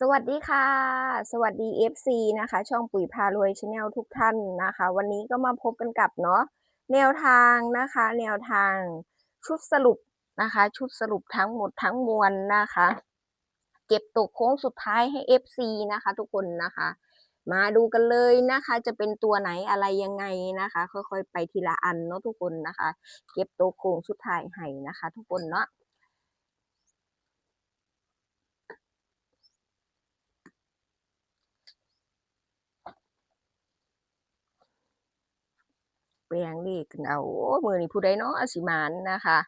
สวัสดีค่ะ สวัสดี FC นะคะ ช่องปุ๋ยพารวยชาแนลทุกท่านนะคะ วันนี้ก็มาพบกันกับเนาะแนวทางนะคะ แนวทางชุดสรุปนะคะ ชุดสรุปทั้งหมดทั้งมวลนะคะ เก็บตกโค้งสุดท้ายให้ FC นะคะ ทุกคนนะคะ มาดูกันเลยนะคะ จะเป็นตัวไหนอะไรยังไงนะคะ ค่อยๆ ไปทีละอันเนาะทุกคนนะคะ เก็บตัวโค้งสุดท้ายให้นะคะ ทุกคนเนาะ แปลงเลขกันเอาโอ้มือนี่ผู้ใดเนาะอสิมานนะคะ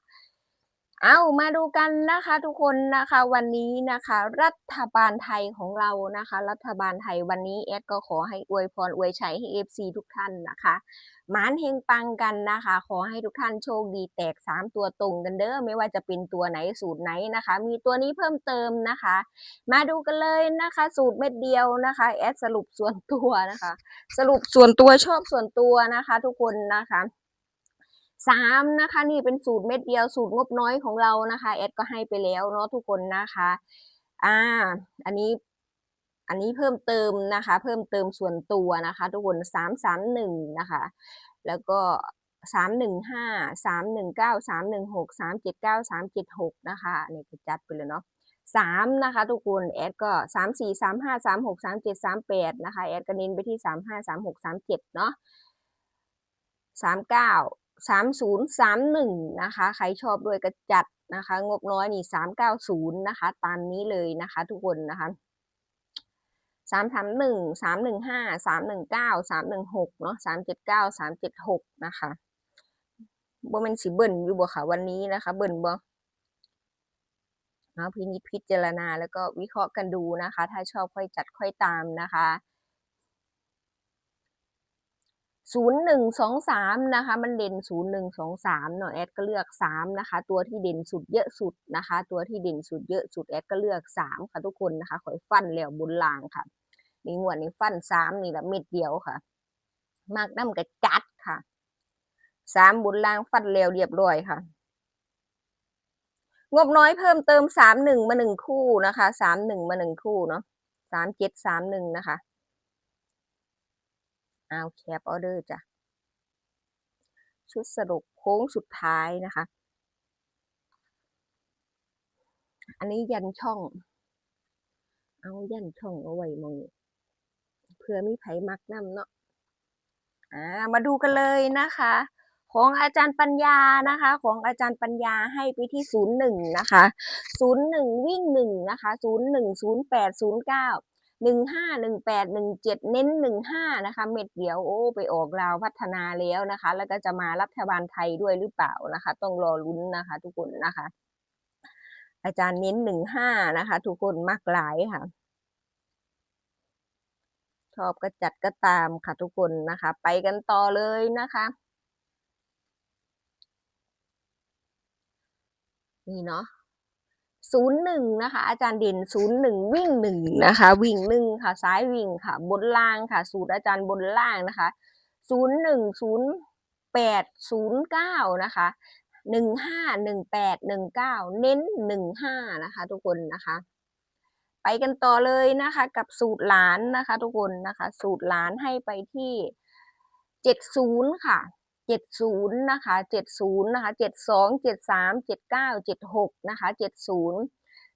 เอามาดูกันนะคะทุกคนนะคะวันนี้นะคะ รัฐบาลไทยของเรานะคะ รัฐบาลไทยวันนี้แอดก็ขอให้อวยพรอวยชัยให้ FC ทุกท่านนะคะหมานเฮงปังกันนะคะ ขอให้ทุกท่านโชคดีแตก 3 ตัวตรงกันเด้อไม่ว่าจะเป็นตัวไหนสูตรไหนนะคะ มีตัวนี้เพิ่มเติมนะคะ มาดูกันเลยนะคะ สูตรเม็ดเดียวนะคะแอดสรุปส่วนตัวนะคะ สรุปส่วนตัวชอบส่วนตัวนะคะ ทุกคนนะคะ สามนะคะนี่เป็นสูตรเม็ดเดียวสูตรงบน้อยของเรานะคะแอดก็ให้ไปแล้วเนาะทุกคนนะคะอ่าอันนี้อันนี้เพิ่มเติมนะคะ เพิ่มเติมส่วนตัวนะคะ ทุกคนสามสามหนึ่งนะคะ แล้วก็สามหนึ่งห้าสามหนึ่งเก้าสามหนึ่งหกสามเจ็ดเก้าสามเจ็ดหกนะคะนนี้ก็จัดไปเลยเนาะสามนะคะทุกคนแอดก็สามสี่สามห้าสามหกสามเจ็ดสามแปดนะคะแอดก็เน้นไปที่สามห้าสามหกสามเจ็ดเนาะสามเก้า สามศูนย์สามหนึ่งนะคะ ใครชอบด้วยก็จัดนะคะ งบน้อยนี่สามเก้าศูนย์นะคะ ตามนี้เลยนะคะ ทุกคนนะคะสามสามหนึ่งสามหนึ่งห้าสามหนึ่งเก้าสามหนึ่งหกเนาะสามเจ็ดเก้าสามเจ็ดหกนะคะบ่เป็นสิเบิ่นอยู่บ่ค่ะวันนี้นะคะ เบิ่นบ่เนาะพินิจพิจารณาแล้วก็วิเคราะห์กันดูนะคะ ถ้าชอบค่อยจัดค่อยตามนะคะ ศูนย์หนึ่งสองสามนะคะ มันเด่นศูนย์หนึ่งสองสามเนาะแอดก็เลือกสามนะคะ ตัวที่เด่นสุดเยอะสุดนะคะ ตัวที่เด่นสุดเยอะสุดแอดก็เลือกสามค่ะทุกคนนะคะขอยฟันแล้วบนลางค่ะนี่งวดนี้ฟันสามนี่แหละเม็ดเดียวค่ะ มากน้ำกระจัดค่ะสามบนลางฟันแล้วเรียบร้อยค่ะงบน้อยเพิ่มเติมสามหนึ่งมาหนึ่งคู่นะคะสามหนึ่งมาหนึ่งคู่เนาะสามเจ็ดสามหนึ่งนะคะ เอาแคปออเดอร์จ้ะ ชุดสรุปโค้งสุดท้ายนะคะ อันนี้ยันช่อง เอายันช่องเอาไว้มองเพื่อมีไผมักน้ำเนาะอ่ามาดูกันเลยนะคะ ของอาจารย์ปัญญานะคะ ของอาจารย์ปัญญาให้ไปที่ศูนย์หนึ่งนะคะศูนย์หนึ่งวิ่งหนึ่งนะคะศูนย์หนึ่งศูนย์แปดศูนย์เก้า หนึ่งห้าหนึ่งแปดหนึ่งเจ็ดเน้นหนึ่งห้านะคะ เม็ดเดียวโอ้ไปออกลาวพัฒนาแล้วนะคะ แล้วก็จะมารัฐบาลไทยด้วยหรือเปล่านะคะ ต้องรอลุ้นนะคะ ทุกคนนะคะ อาจารย์เน้นหนึ่งห้านะคะ ทุกคนมากหลายค่ะชอบก็จัดก็ตามค่ะทุกคนนะคะ ไปกันต่อเลยนะคะนี่เนาะ ศูนย์หนึ่งนะคะ อาจารย์เด่นศูนย์หนึ่งวิ่งหนึ่งนะคะ วิ่งหนึ่งค่ะซ้ายวิ่งค่ะ บนล่างค่ะ สูตรอาจารย์บนล่างนะคะศูนย์หนึ่งศูนย์แปดศูนย์เก้านะคะหนึ่งห้าหนึ่งแปดหนึ่งเก้าเน้นหนึ่งห้านะคะ ทุกคนนะคะ ไปกันต่อเลยนะคะ กับสูตรหลานนะคะ ทุกคนนะคะ สูตรหลานให้ไปที่เจ็ดศูนย์ค่ะ เจ็ดศูนย์นะคะเจ็ดศูนย์นะคะเจ็ดสองเจ็ดสามเจ็ดเก้าเจ็ดหกนะคะเจ็ดศูนย์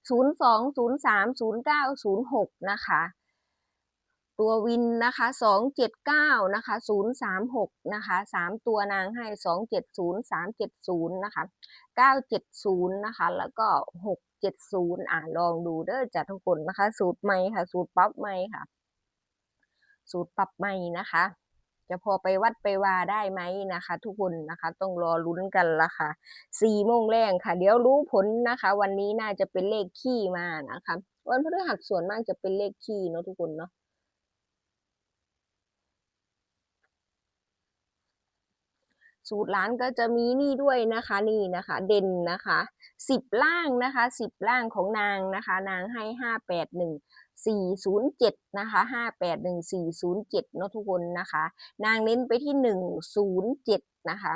ศูนย์สองศูนย์สามศูนย์เก้าศูนย์หกนะคะ ตัววินนะคะสองเจ็ดเก้านะคะศูนย์สามหกนะคะสามตัวนางให้สองเจ็ดศูนย์สามเจ็ดศูนย์นะคะเก้าเจ็ดศูนย์นะคะ แล้วก็หกเจ็ดศูนย์อ่าลองดูเด้อจ้ะทุกคนนะคะ สูตรใหม่ค่ะ สูตรปั๊บใหม่ค่ะ สูตรปรับใหม่นะคะ จะพอไปวัดไปวาได้ไหมนะคะ ทุกคนนะคะ ต้องรอลุ้นกันละค่ะสี่โมงแรงค่ะ เดี๋ยวรู้ผลนะคะ วันนี้น่าจะเป็นเลขขี้มานะคะ วันพฤหัสส่วนมากจะเป็นเลขขี้เนาะทุกคนเนาะสูตรล้านก็จะมีนี่ด้วยนะคะนี่นะคะ เด่นนะคะสิบล่างนะคะสิบล่างของนางนะคะ นางให้ห้าแปดหนึ่ง สี่ศูนย์เจ็ดนะคะห้าแปดหนึ่งสี่ศูนย์เจ็ดเนาะทุกคนนะคะ นางเน้นไปที่หนึ่งศูนย์เจ็ดนะคะ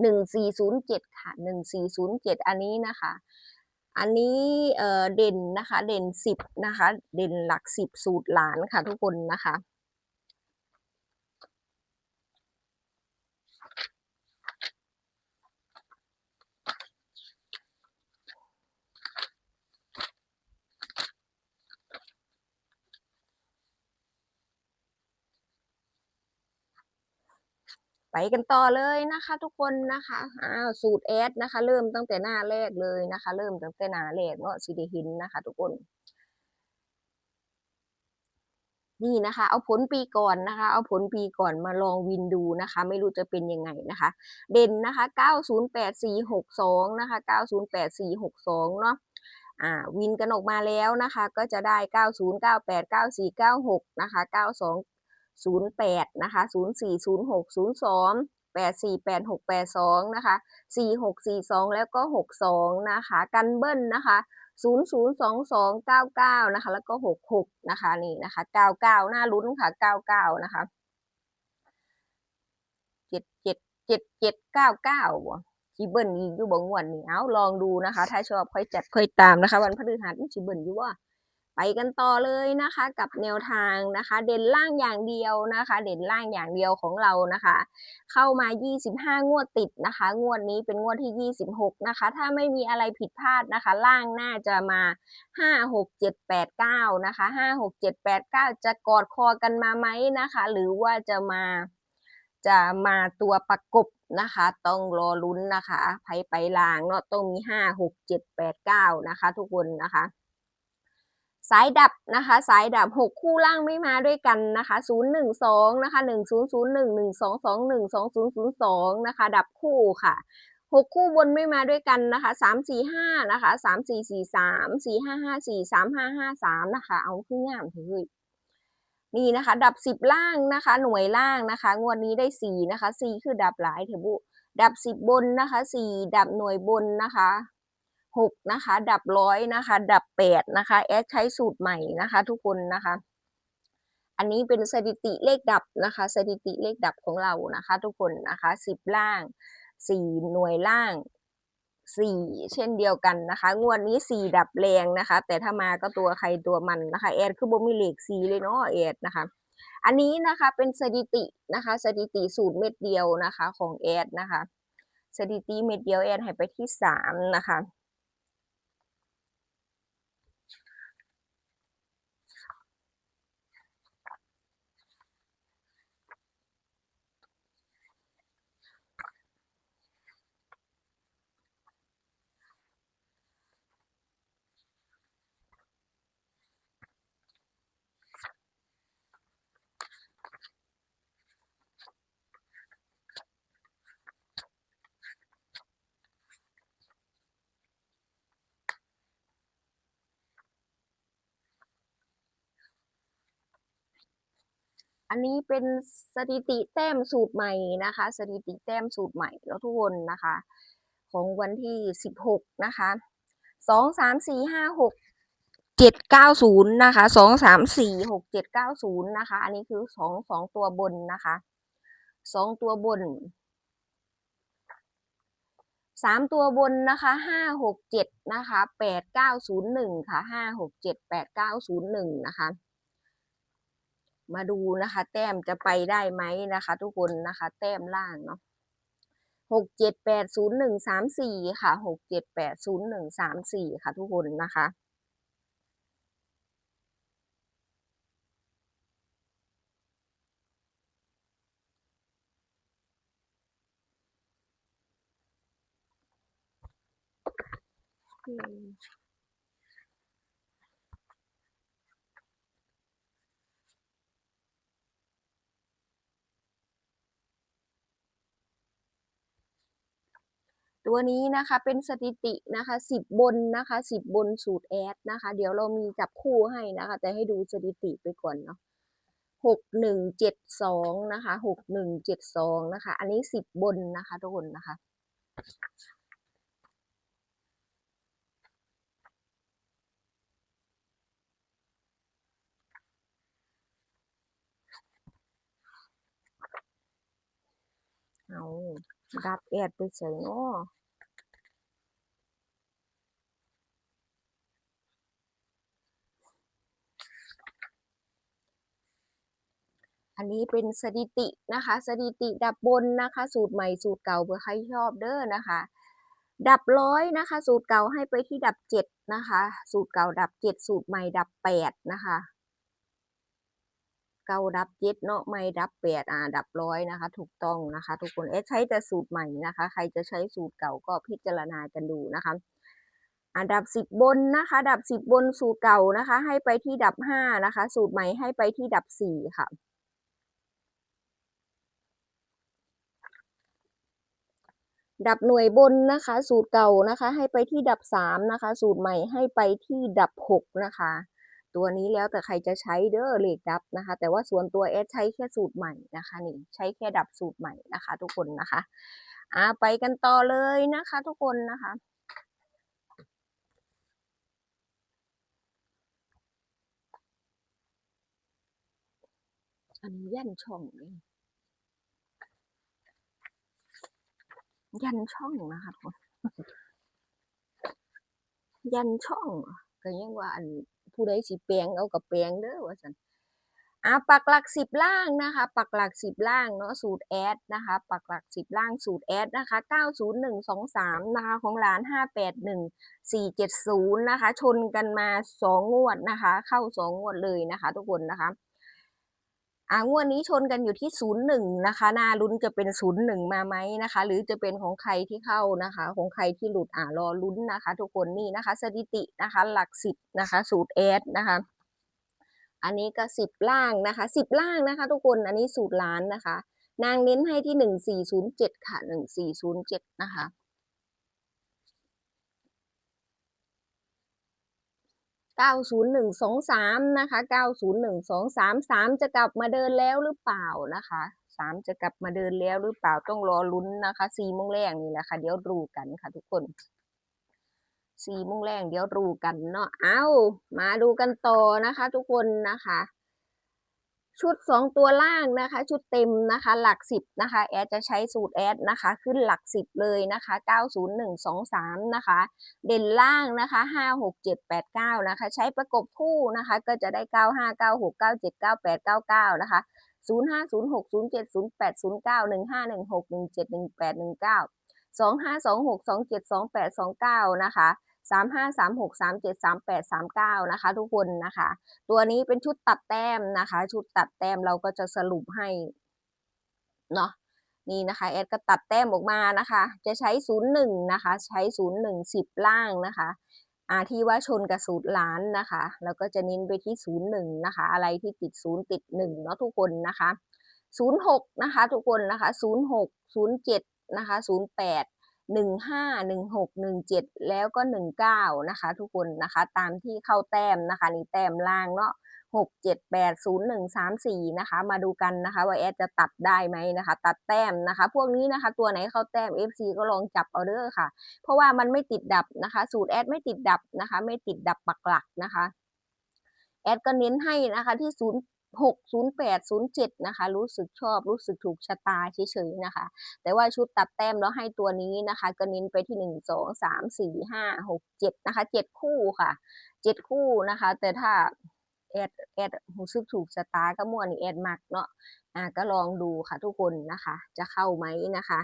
หนึ่งสี่ศูนย์เจ็ดค่ะหนึ่งสี่ศูนย์เจ็ดอันนี้นะคะ อันนี้เเด่นนะคะ เด่นสิบนะคะ เด่นหลักสิบสูตรหลานค่ะทุกคนนะคะ ไปกันต่อเลยนะคะทุกคนนะคะอ้าวสูตรแอดนะคะ เริ่มตั้งแต่หน้าแรกเลยนะคะ เริ่มตั้งแต่หน้าแรกเนาะสิด้เห็นนะคะ ทุกคน นี่นะคะ เอาผลปีก่อนนะคะ เอาผลปีก่อนมาลองวินดูนะคะ ไม่รู้จะเป็นยังไงนะคะ เด่นนะคะ 908462 นะคะ 908462 เนาะอ่าวินกันออกมาแล้วนะคะ ก็จะได้ 90989496 นะคะ 08 นะคะ 040602 848682 นะคะ 4642 แล้วก็ 62 นะคะ กันเบิ้ลนะคะ002299 นะคะ แล้วก็ 66 นะคะ นี่นะคะ 99 หน้าลุ้นค่ะ 99 นะคะ 77 77 99บ่สิเบิ้ลอีกอยู่บ่งวดนี้เอาลองดูนะคะ ถ้าชอบค่อยจัดค่อยตามนะคะ วันพฤหัสมันสิเบิ้ลอยู่บ่า ไปกันต่อเลยนะคะกับแนวทางนะคะ เด่นล่างอย่างเดียวนะคะ เด่นล่างอย่างเดียวของเรานะคะ เข้ามา 25 งวดติดนะคะ งวดนี้เป็นงวดที่ 26 นะคะ ถ้าไม่มีอะไรผิดพลาดนะคะ ล่างน่าจะมา 5 6 7 8 9 นะคะ 5 6 7 8 9 จะกอดคอกันมาไหมนะคะ หรือว่าจะมาจะมาตัวประกบนะคะ ต้องรอลุ้นนะคะไผไปลางเนาะต้องมี 5 6 7 8 9 นะคะ ทุกคนนะคะ สายดับนะคะสายดับ 6 คู่ล่างไม่มาด้วยกันนะคะ012นะคะ1001 1221 2002นะคะดับคู่ค่ะ6คู่บนไม่มาด้วยกันนะคะ345นะคะ3443 4554 3553นะคะ เอาขึ้นงามเถอเฮ้ยนี่นะคะ ดับสิบล่างนะคะ หน่วยล่างนะคะ งวดนี้ได้สี่นะคะสี่คือดับหลายเถอะบุดับสิบบนนะคะสี่ดับหน่วยบนนะคะ หกนะคะ ดับร้อยนะคะ ดับแปดนะคะแอดใช้สูตรใหม่นะคะ ทุกคนนะคะ อันนี้เป็นสถิติเลขดับนะคะ สถิติเลขดับของเรานะคะ ทุกคนนะคะสิบล่างสี่หน่วยล่างสี่เช่นเดียวกันนะคะ งวดนี้สี่ดับแรงนะคะ แต่ถ้ามาก็ตัวใครตัวมันนะคะแอดคือบ่มีเหลขสี่เลยเนาะแอดนะคะ อันนี้นะคะเป็นสถิตินะคะ สถิติสูตรเม็ดเดียวนะคะ ของแอดนะคะ สถิติเม็ดเดียวแอดให้ไปที่สามนะคะ อันนี้เป็นสถิติแต้มสูตรใหม่นะคะ สถิติแต้มสูตรใหม่แล้วทุกคนนะคะ ของวันที่สิบหกนะคะสองสามสี่ห้าหกเจ็ดเก้าศูนย์นะคะสองสามสี่หกเจ็ดเก้าศูนย์นะคะ อันนี้คือสองสองตัวบนนะคะสองตัวบนสามตัวบนนะคะห้าหกเจ็ดนะคะแปดเก้าศูนย์หนึ่งค่ะห้าหกเจ็ดแปดเก้าศูนย์หนึ่งนะคะ มาดูนะคะ แต้มจะไปได้ไหมนะคะ ทุกคนนะคะ แต้มล่างเนาะหกเจ็ดแปดศูนย์หนึ่งสามสี่ค่ะหกเจ็ดแปดศูนย์หนึ่งสามสี่ค่ะ ทุกคนนะคะอืม ตัวนี้นะคะเป็นสถิตินะคะสิบบนนะคะสิบบนสูตรแอดนะคะ เดี๋ยวเรามีจับคู่ให้นะคะ แต่ให้ดูสถิติไปก่อนเนาะหกหนึ่งเจ็ดสองนะคะหกหนึ่งเจ็ดสองนะคะ อันนี้สิบบนนะคะทุกคนนะคะเอา ดับแอดไปใส่เนาะอันนี้เป็นสถิตินะคะ สถิติดับบนนะคะ สูตรใหม่สูตรเก่าเพื่อใครชอบเด้อนะคะ ดับร้อยนะคะ สูตรเก่าให้ไปที่ดับเจ็ดนะคะ สูตรเก่าดับเจ็ดสูตรใหม่ดับแปดนะคะ ก่าดับเจ็ดเนาะใหม่ดับแปดอ่าดับร้อยนะคะ ถูกต้องนะคะ ทุกคนเอ๊ะใช้แต่สูตรใหม่นะคะ ใครจะใช้สูตรเก่าก็พิจารณากันดูนะคะอันดับสิบบนนะคะ ดับสิบบนสูตรเก่านะคะ ให้ไปที่ดับห้านะคะ สูตรใหม่ให้ไปที่ดับสี่ค่ะดับหน่วยบนนะคะ สูตรเก่านะคะ ให้ไปที่ดับสามนะคะ สูตรใหม่ให้ไปที่ดับหกนะคะ ตัวนี้แล้วแต่ใครจะใช้เด้อเลขดับนะคะ แต่ว่าส่วนตัวเอสใช้แค่สูตรใหม่นะคะนี่ใช้แค่ดับสูตรใหม่นะคะ ทุกคนนะคะอ่าไปกันต่อเลยนะคะ ทุกคนนะคะอันนี้ยันช่องเลยยันช่องนะคะทุกคนยันช่องก็ยังว่าอัน ผู้ใดสิแปลงเอากับแปลงเด้อว่าสันอ่าปักหลักสิบล่างนะคะปักหลักสิบล่างเนาะสูตรแอดนะคะปักหลักสิบล่างสูตรแอดนะคะเก้าศูนย์หนึ่งสองสามนะคะของร้านห้าแปดหนึ่งสี่เจ็ดศูนย์นะคะชนกันมาสองงวดนะคะ เข้าสองงวดเลยนะคะ ทุกคนนะคะ อ่างวดนี้ชนกันอยู่ที่ศูนย์หนึ่งนะคะน่าลุ้นจะเป็นศูนย์หนึ่งมาไหมนะคะ หรือจะเป็นของใครที่เข้านะคะ ของใครที่หลุดอ่ารอลุ้นนะคะ ทุกคนนี่นะคะ สถิตินะคะ หลักสิบนะคะ สูตรแอดนะคะอันนี้ก็สิบล่างนะคะสิบล่างนะคะ ทุกคนอันนี้สูตรล้านนะคะ นางเน้นให้ที่หนึ่งสี่ศูนย์เจ็ดค่ะหนึ่งสี่ศูนย์เจ็ดนะคะ เก้าศูนย์หนึ่งสองสามนะคะเก้าศูนย์หนึ่งสองสามสามจะกลับมาเดินแล้วหรือเปล่านะคะสามจะกลับมาเดินแล้วหรือเปล่าต้องรอลุ้นนะคะ4โมงแรกนี่แหละค่ะเดี๋ยวรูกันค่ะทุกคน4โมงแรกเดี๋ยวรูกันเนาะ เอามาดูกันต่อนะคะ ทุกคนนะคะ ชุดสองตัวล่างนะคะ ชุดเต็มนะคะ หลักสิบนะคะ แอดจะใช้สูตรแอดนะคะ ขึ้นหลักสิบเลยนะคะเก้าศูนย์หนึ่งสองสามนะคะ เด่นล่างนะคะห้าหกเจ็ดแปดเก้านะคะ ใช้ประกบคู่นะคะ ก็จะได้เก้าห้าเก้าหกเก้าเจ็ดเก้าแปดเก้าเก้านะคะศูนย์ห้าศูนย์หกศูนย์เจ็ดศูนย์แปดศูนย์เก้าหนึ่งห้าหนึ่งหกหนึ่งเจ็ดหนึ่งแปดหนึ่งเก้าสองห้าสองหกสองเจ็ดสองแปดสองเก้านะคะ สามห้าสามหกสามเจ็ดสามแปดสามเก้านะคะ ทุกคนนะคะ ตัวนี้เป็นชุดตัดแต้มนะคะ ชุดตัดแต้มเราก็จะสรุปให้เนาะนี่นะคะแอดก็ตัดแต้มออกมานะคะ จะใช้ศูนย์หนึ่งนะคะ ใช้ศูนย์หนึ่งสิบล่างนะคะอาที่ว่าชนกับสูตรล้านนะคะ แล้วก็จะเน้นไปที่ศูนย์หนึ่งนะคะ อะไรที่ติดศูนย์ติดหนึ่งเนาะทุกคนนะคะศูนย์หกนะคะ ทุกคนนะคะศูนย์หกศูนย์เจ็ดนะคะศู หนึ่งห้าหนึ่งหกหนึ่งเจ็ดแล้วก็หนึ่งเก้านะคะ ทุกคนนะคะตามที่เข้าแต้มนะคะนี่แต้มล่างเนาะหกเจ็ดแปดศูนย์หนึ่งสามสี่นะคะ มาดูกันนะคะว่าแอดจะตัดได้ไหมนะคะ ตัดแต้มนะคะ พวกนี้นะคะ ตัวไหนเข้าแต้ม FC ก็ลองจับเอาเด้อค่ะ เพราะว่ามันไม่ติดดับนะคะ สูตรแอดไม่ติดดับนะคะ ไม่ติดดับปักหลักนะคะแอดก็เน้นให้นะคะที่ศูนย์ หกศูนย์แปดศูนย์เจ็ดนะคะ รู้สึกชอบรู้สึกถูกชะตาเฉยๆนะคะ แต่ว่าชุดตัดแต้มแล้วให้ตัวนี้นะคะ ก็เน้นไปที่หนึ่งสองสามสี่ห้าหกเจ็ดนะคะเจ็ดคู่ค่ะเจ็ดคู่นะคะ แต่ถ้าแอดแอดรู้สึกถูกชะตาก็ม่วนนี่แอดมักเนาะอ่าก็ลองดูค่ะทุกคนนะคะ จะเข้าไหมนะคะ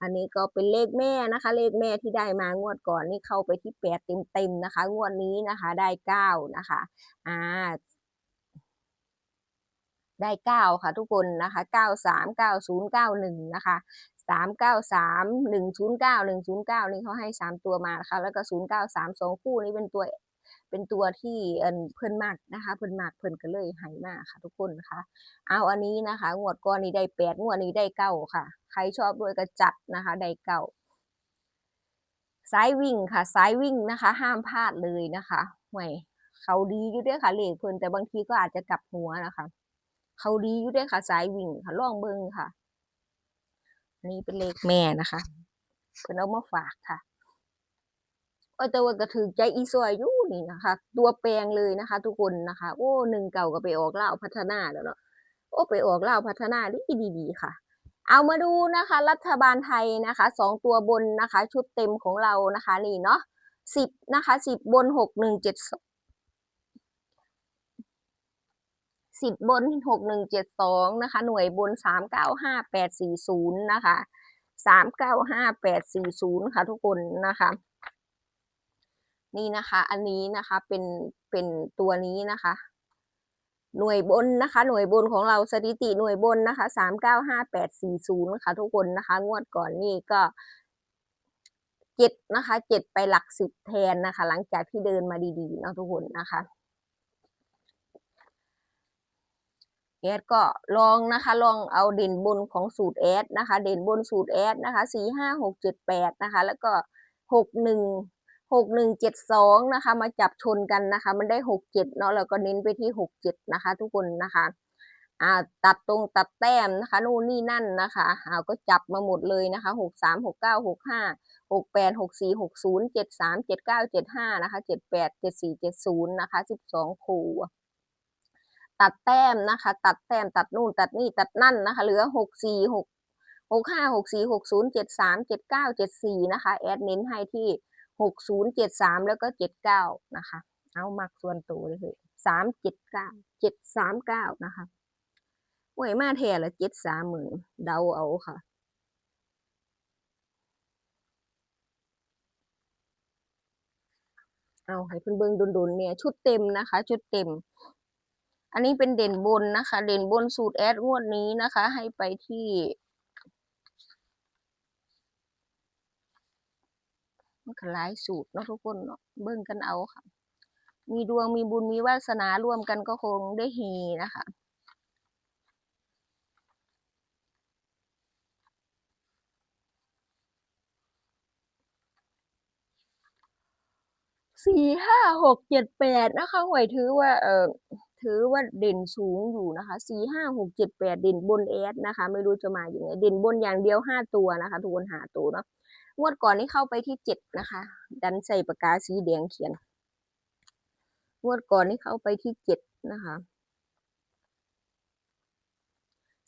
อันนี้ก็เป็นเลขแม่นะคะ เลขแม่ที่ได้มางวดก่อนนี่เข้าไปที่แปดเต็มๆนะคะ งวดนี้นะคะได้เก้านะคะอ่า ได้เก้าค่ะทุกคนนะคะเก้าสามเก้าศูนย์เก้าหนึ่งนะคะสามเก้าสามหนึ่งศูนย์เก้าหนึ่งศูนย์เก้านี่เขาให้สามตัวมานะคะ แล้วก็ศูนย์เก้าสามสองคู่นี้เป็นตัวเป็นตัวที่เพิ่นมากนะคะ เพิ่นมากเพิ่นก็เลยให้มากค่ะ ทุกคนนะคะเอาอันนี้นะคะ งวดก่อนนี้ได้แปดงวดนี้ได้เก้าค่ะ ใครชอบด้วยก็จัดนะคะได้เก้าสายวิ่งค่ะสายวิ่งนะคะ ห้ามพลาดเลยนะคะห่วยเขาดีอยู่ด้วยค่ะเลขเพิ่นแต่บางทีก็อาจจะกลับหัวนะคะ เขาดีอยู่ด้วยค่ะ สายวิ่งค่ะล่องเบิงค่ะ นี่เป็นเลขแม่นะคะเพิ่นเอามาฝากค่ะโอ้แต่ว่าก็ถือใจอีซอยอยู่นี่นะคะ ตัวแปลงเลยนะคะ ทุกคนนะคะ โอ้หนึ่งเก่าก็ไปออกเล่าพัฒนาแล้วเนาะโอ้ไปออกเล่าพัฒนาดีดีดีๆค่ะ เอามาดูนะคะ รัฐบาลไทยนะคะสองตัวบนนะคะ ชุดเต็มของเรานะคะ นี่เนาะสิบนะคะสิบบนหกหนึ่งเจ็ด สิบบนหกหนึ่งเจ็ดสองนะคะ หน่วยบนสามเก้าห้าแปดสี่ศูนย์นะคะสามเก้าห้าแปดสี่ศูนย์ค่ะทุกคนนะคะ นี่นะคะ อันนี้นะคะเป็นเป็นตัวนี้นะคะ หน่วยบนนะคะ หน่วยบนของเราสถิติหน่วยบนนะคะสามเก้าห้าแปดสี่ศูนย์ค่ะทุกคนนะคะ งวดก่อนนี่ก็เจ็ดนะคะเจ็ดไปหลักสิบแทนนะคะ หลังจากที่เดินมาดีๆเนาะทุกคนนะคะ แอดก็ลองนะคะ ลองเอาเด่นบนของสูตรแอดนะคะ เด่นบนสูตรแอดนะคะสี่ห้าหกเจ็ดแปดนะคะ แล้วก็หกหนึ่งหกหนึ่งเจ็ดสองนะคะ มาจับชนกันนะคะ มันได้หกเจ็ดเนาะแล้วก็เน้นไปที่หกเจ็ดนะคะ ทุกคนนะคะอ่าตัดตรงตัดแต้มนะคะนู่นนี่นั่นนะคะอ่าก็จับมาหมดเลยนะคะหกสามหกเก้าหกห้าหกแปดหกสี่หกศูนย์เจ็ดสามเจ็ดเก้าเจ็ดห้านะคะเจ็ดแปดเจ็ดสี่เจ็ดศูนย์นะคะสิบสองคู ตัดแต้มนะคะ ตัดแต้มตัดนู่นตัดนี่ตัดนั่นนะคะ เหลือหกสี่หกหกห้าหกสี่หกศูนย์เจ็ดสามเจ็ดเก้าเจ็ดสี่นะคะ แอดเน้นให้ที่หกศูนย์เจ็ดสามแล้วก็เจ็ดเก้านะคะ เอามักส่วนตัวเลยสามเจ็ดเก้าเจ็ดสามเก้านะคะหวยมาแท้ละเจ็ดสามหมื่นเดาเอาค่ะเอาให้เพิ่นเบิ่งดุนๆเนี่ยชุดเต็มนะคะ ชุดเต็ม อันนี้เป็นเด่นบนนะคะ เด่นบนสูตรแอดงวดนี้นะคะ ให้ไปที่มันก็หลายสูตรเนาะทุกคนเนาะเบิ่งกันเอาค่ะ มีดวงมีบุญมีวาสนาร่วมกันก็คงได้เฮนะคะสี่ห้าหกเจ็ดแปดนะคะหวยถือว่า เออ ถือว่าเด่นสูงอยู่นะคะสี่ห้าหกเจ็ดแปดเด่นบนแอดนะคะ ไม่รู้จะมาอย่างไงเด่นบนอย่างเดียวห้าตัวนะคะทุกคนหาตัวเนาะงวดก่อนนี้เข้าไปที่เจ็ดนะคะ ดันใส่ปากกาสีแดงเขียนงวดก่อนนี้เข้าไปที่เจ็ดนะคะ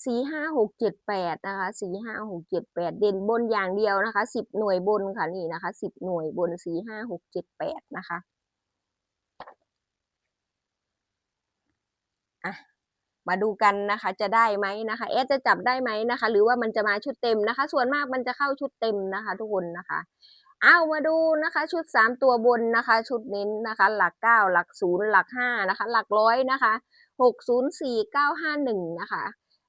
สี่ห้าหกเจ็ดแปดนะคะสี่ห้าหกเจ็ดแปดเด่นบนอย่างเดียวนะคะสิบหน่วยบนค่ะนี่นะคะสิบหน่วยบนสี่ห้าหกเจ็ดแปดนะคะ อะมาดูกันนะคะจะได้ไหมนะคะเอสจะจับได้ไหมนะคะ หรือว่ามันจะมาชุดเต็มนะคะ ส่วนมากมันจะเข้าชุดเต็มนะคะ ทุกคนนะคะเอามาดูนะคะ ชุดสามตัวบนนะคะ ชุดเน้นนะคะ หลักเก้าหลักศูนย์หลักห้านะคะ หลักร้อยนะคะหกศูนย์สี่เก้าห้าหนึ่งนะคะ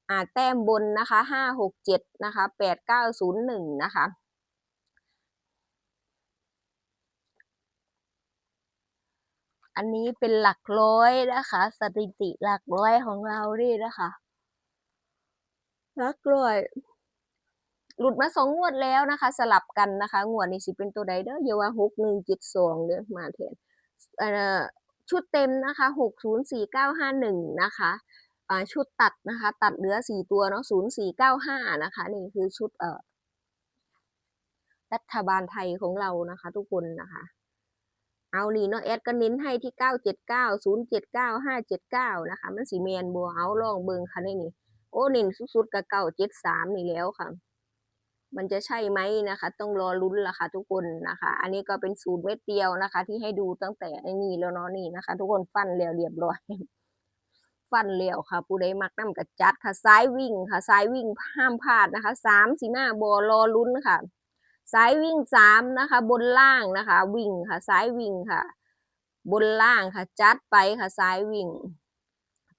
อ่าแต้มบนนะคะห้าหกเจ็ดนะคะแปดเก้าศูนย์หนึ่งนะคะ อันนี้เป็นหลักร้อยนะคะ สถิติหลักร้อยของเรานี่นะคะหลักร้อย หลุดมาสองงวดแล้วนะคะ สลับกันนะคะ งวดนี้สิเป็นตัวใดเด้ออย่าว่าหกหนึ่งจ็ดสองเด้อมาแทนชุดเต็มนะคะหกศูนย์สี่เก้าห้าหนึ่งนะคะชุดตัดนะคะ ตัดเหลือสี่ตัวเนาะศูนย์สี่เก้าห้านะคะ นี่คือชุดเอ่อรัฐบาลไทยของเรานะคะ ทุกคนนะคะ เอานี่เนาะแอดก็เน้นให้ที่เก้าเจ็ดเก้าศูนย์เจ็ดเก้าห้าเจ็ดเก้านะคะ มันสีแมนบัวเอาลองเบิงค่ะในนี่โอ้เน้นสุดๆกับเก้าเจ็ดสามนี่แล้วค่ะ มันจะใช่ไหมนะคะ ต้องรอลุ้นละค่ะ ทุกคนนะคะ อันนี้ก็เป็นสูตรเม็ดเดียวนะคะ ที่ให้ดูตั้งแต่ไอนี่แล้วเนาะนี่นะคะ ทุกคนฟันแล้วเรียบร้อยฟันเลี้ยวค่ะ ผู้ใดมักน้ำกัจัดค่ะซ้ายวิ่งค่ะซ้ายวิ่งห้ามพลาดนะคะสามสีหน้าบอรอลุ้นค่ะ ซ้ายวิ่งสามนะคะ บนล่างนะคะ วิ่งค่ะซ้ายวิ่งค่ะ บนล่างค่ะ จัดไปค่ะซ้ายวิ่ง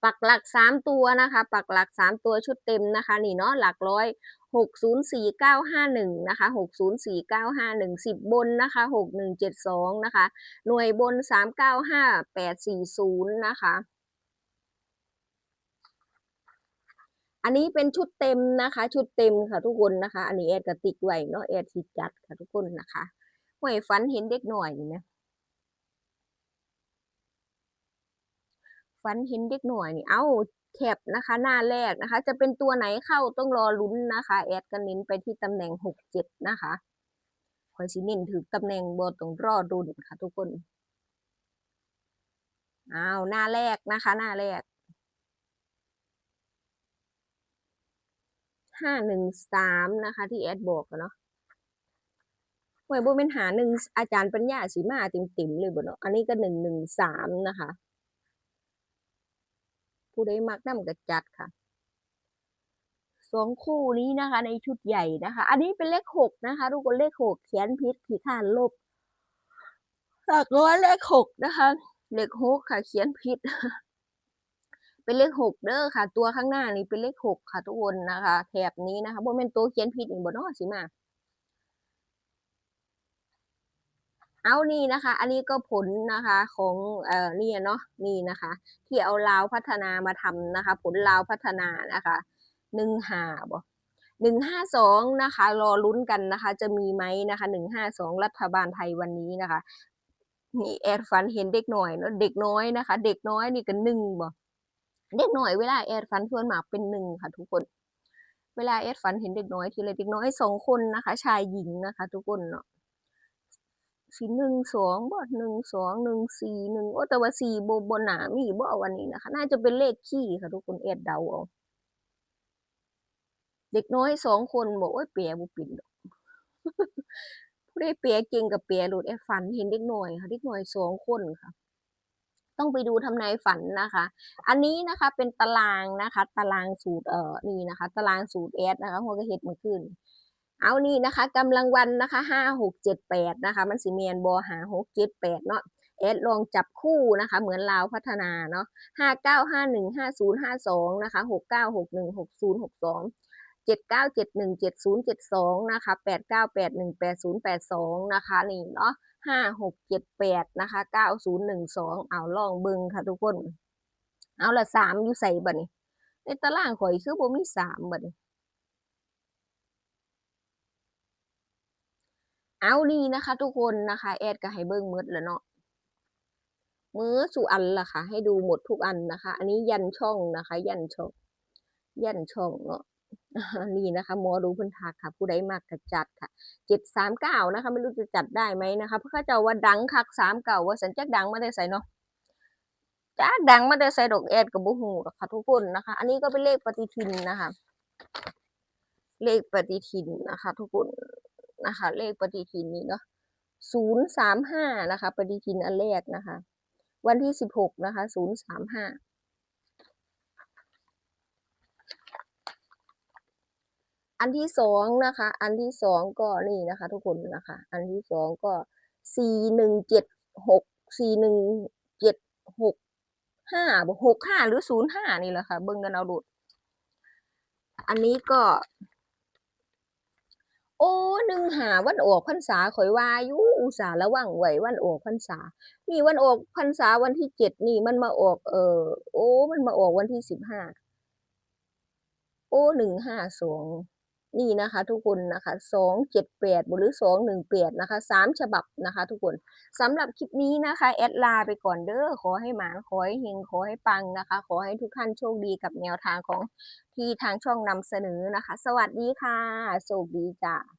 ปักหลักสามตัวนะคะ ปักหลักสามตัวชุดเต็มนะคะ นี่เนาะหลักร้อยหกศูนย์สี่เก้าห้าหนึ่งนะคะหกศูนย์สี่เก้าห้าหนึ่งสิบบนนะคะหกหนึ่งเจ็ดสองนะคะ หน่วยบนสามเก้าห้าแปดสี่ศูนย์นะคะ อันนี้เป็นชุดเต็มนะคะ ชุดเต็มค่ะทุกคนนะคะ อันนี้แอดกระติกไว้เนาะแอดสิจัดค่ะทุกคนนะคะหวยฝันเห็นเด็กหน่อยนี่นะฝันเห็นเด็กหน่อยนี่เอ้าแคปนะคะ หน้าแรกนะคะ จะเป็นตัวไหนเข้าต้องรอลุ้นนะคะ แอดก็เน้นไปที่ตำแหน่งหกเจ็ดนะคะคอยสิเน้นถึงตำแหน่งบนต้องรอดุนค่ะ ทุกคนอ้าวหน้าแรกนะคะ หน้าแรก ห้าหนึ่งสามนะคะ ที่แอดบอกเนาะหวยบุเป็นหาหนึ่งอาจารย์ปัญญาสีมาติ่มๆเลยบ่เนาะอันนี้ก็หนึ่งหนึ่งสามนะคะ ผู้ใดมักน้ำกระจัดค่ะสองคู่นี้นะคะ ในชุดใหญ่นะคะ อันนี้เป็นเลขหกนะคะทุกคนเลขหกเขียนพิษขีดข่านลบหลักร้อยเลขหกนะคะเลขหกค่ะ เขียนผิด เป็นเลขหกเด้อค่ะ ตัวข้างหน้านี่เป็นเลขหกค่ะทุกคนนะคะแถบนี้นะคะบ่แม่นตัวเขียนผิดอีกบ่เนาะสิมาเอานี่นะคะ อันนี้ก็ผลนะคะของเอ่อนี่เนาะนี่นะคะ ที่เอาลาวพัฒนามาทำนะคะ ผลลาวพัฒนานะคะหนึ่งห้าบ่หนึ่งห้าสองนะคะ รอลุ้นกันนะคะ จะมีไหมนะคะหนึ่งห้าสองรัฐบาลไทยวันนี้นะคะนี่แอดฟันเห็นเด็กหน่อยเนาะเด็กน้อยนะคะ เด็กน้อยนี่ก็หนึ่งบ่ เด็กน้อยเวลาแอดฟันส่วนมากเป็นหนึ่งค่ะทุกคน เวลาแอดฟันเห็นเด็กน้อยทีละเด็กน้อยสองคนนะคะ ชายหญิงนะคะ ทุกคนเนาะสีหนึ่งสองบ่หนึ่งสองหนึ่งสี่หนึ่งโอ้แต่ว่าสี่โบบหนามีบ่วันนี้นะคะ น่าจะเป็นเลขขี้ค่ะทุกคนแอดเดาเอาเด็กน้อยสองคนบอกว่าเปียบุปินดอกผู้ได้เปียเก่งกับเปียหลุดแอดฝันเห็นเด็กน้อยค่ะเด็กน้อยสองคนค่ะ ต้องไปดูทำนายฝันนะคะ อันนี้นะคะเป็นตารางนะคะ ตารางสูตรเอ่อนี่นะคะ ตารางสูตรแอดนะคะหัวกระเห็ดเมื่อคืนเอานี่นะคะกำลังวันนะคะห้าหกเจ็ดแปดนะคะ มันสิเมียนบอหาหกเจ็ดแปดเนาะแอดลองจับคู่นะคะ เหมือนลาวพัฒนาเนาะห้าเก้าห้าหนึ่งห้าศูนย์ห้าสองนะคะหกเก้าหกหนึ่งหกศูนย์หกสองเจ็ดเก้าเจ็ดหนึ่งเจ็ดศูนย์เจ็ดสองนะคะแปดเก้าแปดหนึ่งแปดศูนย์แปดสองนะคะนี่เนาะ ห้าหกเจ็ดแปดนะคะเก้าศูนย์หนึ่งสองเอาลองเบิงค่ะทุกคน เอาละสามอยู่ใส่บัดนี้ ในตารางข่อยคือบ่มีสามบัดนี้เอานี่นะคะ ทุกคนนะคะ แอดก็ให้เบิ่งหมดแล้วเนาะมือสู่อันล่ะค่ะ ให้ดูหมดทุกอันนะคะ อันนี้ยันช่องนะคะ ยันช่อง ยันช่องเนาะ นี่นะคะหมอดูเพื้นทักค่ะ ผู้ใดมากกระจัดค่ะเจ็ดสามเก้านะคะ ไม่รู้จะจัดได้ไหมนะคะ เพราะเขาเจ้าว่าดังคักสามเก่าว่าสัญจักดังมาได้ใส่เนาะจ้าดังมาได้ใส่ดอกแอดกับบุหูค่ะทุกคนนะคะ อันนี้ก็เป็นเลขปฏิทินนะคะ เลขปฏิทินนะคะ ทุกคนนะคะ เลขปฏิทินนี้เนาะศูนย์สามห้านะคะ ปฏิทินอันแรกนะคะ วันที่สิบหกนะคะศูนย์สามห้า อันที่สองนะคะ อันที่สองก็นี่นะคะ ทุกคนนะคะ อันที่สองก็สี่หนึ่งเจ็ดหกสี่หนึ่งเจ็ดหกห้าหกห้าหรือศูนย์ห้านี่แหละค่ะ เบิ่งกันเอาดูดอันนี้ก็ โอ้หนึ่งหาวันออกพรรษาข่อยว่าอยู่อุตส่าห์ระวังไว้วันออกพรรษา นี่วันออกพรรษาวันที่เจ็ดนี่มันมาออก เออโอ้ มันมาออกวันที่สิบห้าโอ้หนึ่งห้าสอง นี่นะคะทุกคนนะคะสองเจ็ดแปดหรือสองหนึ่งแปดนะคะสามฉบับนะคะ ทุกคนสำหรับคลิปนี้นะคะแอดลาไปก่อนเด้อขอให้หมานขอให้เฮงขอให้ปังนะคะ ขอให้ทุกท่านโชคดีกับแนวทางของที่ทางช่องนำเสนอนะคะ สวัสดีค่ะโชคดีจ้า